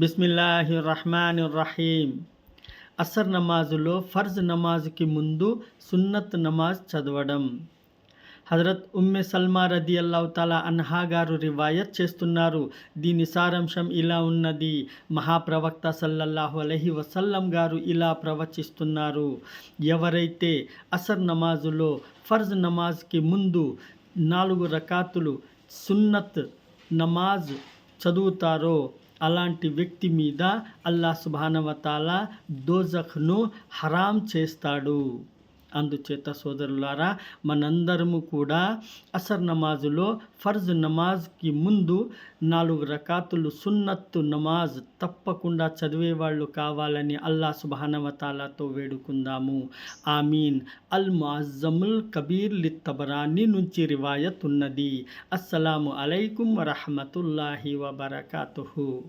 బిస్మిల్లాహి రహమాన్ రహీం అసర్ నమాజులో ఫర్జ్ నమాజ్కి ముందు సున్నత్ నమాజ్ చదవడం. హజరత్ ఉమ్మె సల్మా రది అల్లాహతాలా అన్హా గారు రివాయత్ చేస్తున్నారు. దీని సారాంశం ఇలా ఉన్నది. మహాప్రవక్త సల్లల్లాహు అలహి వసల్లం గారు ఇలా ప్రవచిస్తున్నారు. ఎవరైతే అసర్ నమాజులో ఫర్జ్ నమాజ్కి ముందు నాలుగు రకాతులు సున్నత్ నమాజ్ చదువుతారో అలాంటి వ్యక్తి మీద అల్లా సుబానవతాల దోజఖ్ను హరాం చేస్తాడు. అందుచేత సోదరులారా మనందరము కూడా అసర్ నమాజులో ఫర్జ్ నమాజ్కి ముందు నాలుగు రకాతులు సున్నత్తు నమాజ్ తప్పకుండా చదివేవాళ్ళు కావాలని అల్లా సుబానవతాలతో వేడుకుందాము. ఆమీన్. అల్ ముఅజ్జముల్ కబీర్ లిత్తబరాని నుంచి రివాయత్ ఉన్నది అస్సలాము అలైకుం వరహమతుల్లాహి వబర్కాతుహు.